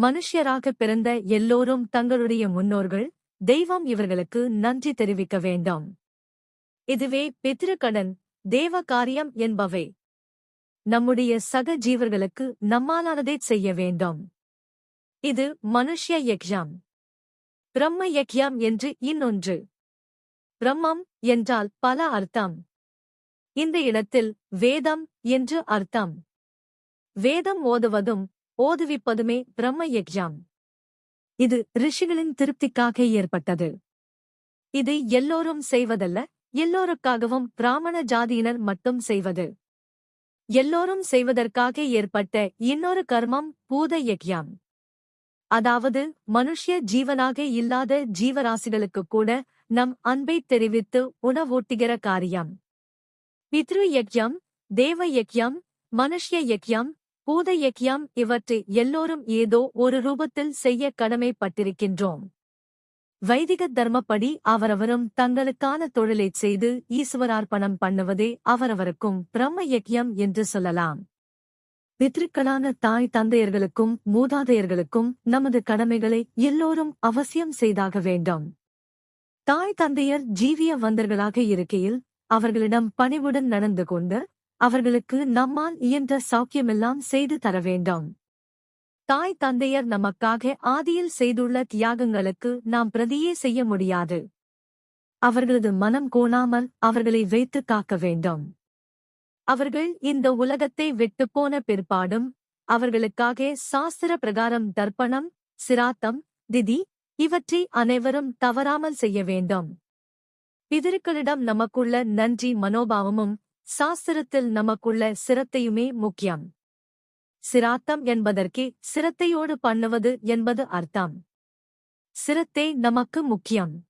மனுஷ்யராக பிறந்த எல்லோரும் தங்களுடைய முன்னோர்கள் தெய்வம் இவர்களுக்கு நன்றி தெரிவிக்க வேண்டும். இதுவே பித்திருக்கடன் தேவ காரியம் என்பவை. நம்முடைய சக ஜீவர்களுக்கு நம்மாலானதை செய்ய வேண்டும். இது மனுஷ்ய யக்ஞம். பிரம்ம யக்ஞம் என்று இன்னொன்று. பிரம்மம் என்றால் பல அர்த்தம். இந்த இடத்தில் வேதம் என்று அர்த்தம். வேதம் ஓதுவதும் ஓதுவிப்பதுமே பிரம்ம யக்ஞம் இது ரிஷிகளின் திருப்திக்காக ஏற்பட்டது. இது எல்லோரும் செய்வதல்ல எல்லோருக்காகவும் பிராமண ஜாதியினர் மட்டும் செய்வது. எல்லோரும் செய்வதற்காக ஏற்பட்ட இன்னொரு கர்மம் பூத யக்ஞம் அதாவது மனுஷ்ய ஜீவனாக இல்லாத ஜீவராசிகளுக்கு கூட நம் அன்பை தெரிவித்து உணவூட்டுகிற காரியம். பித்ரு யக்ஞம் தேவ யக்ஞம் மனுஷ்ய யக்ஞம் பூத யக்ஞம் இவற்றை எல்லோரும் ஏதோ ஒரு ரூபத்தில் செய்ய கடமைப்பட்டிருக்கின்றோம். வைதிக தர்மப்படி அவரவரும் தங்களுக்கான தொழிலைச் செய்து ஈஸ்வரார்ப்பணம் பண்ணுவதே அவரவருக்கும் பிரம்ம யக்கியம் என்று சொல்லலாம். பித்ருக்களான தாய் தந்தையர்களுக்கும் மூதாதையர்களுக்கும் நமது கடமைகளை எல்லோரும் அவசியம் செய்தாக வேண்டும். தாய் தந்தையர் ஜீவிய வந்தர்களாக இருக்கையில் அவர்களிடம் பணிவுடன் நடந்து கொண்டு அவர்களுக்கு நம்மால் இயன்ற சௌக்கியமெல்லாம் செய்து தர வேண்டும். தாய் தந்தையர் நமக்காக ஆதியில் செய்துள்ள தியாகங்களுக்கு நாம் பிரதியே செய்ய முடியாது. அவர்களது மனம் கோணாமல் அவர்களை வைத்து காக்க வேண்டும். அவர்கள் இந்த உலகத்தை விட்டுப்போன பிற்பாடும் அவர்களுக்காக சாஸ்திர பிரகாரம் தர்ப்பணம் சிராத்தம் திதி இவற்றை அனைவரும் தவறாமல் செய்ய வேண்டும். பிதருக்களிடம் நமக்குள்ள நன்றி மனோபாவமும் சாஸ்திரத்தில் நமக்குள்ள சிரத்தையுமே முக்கியம். சிராத்தம் என்பதற்கே சிரத்தையோடு பண்ணுவது என்பது அர்த்தம். சிரத்தை நமக்கு முக்கியம்.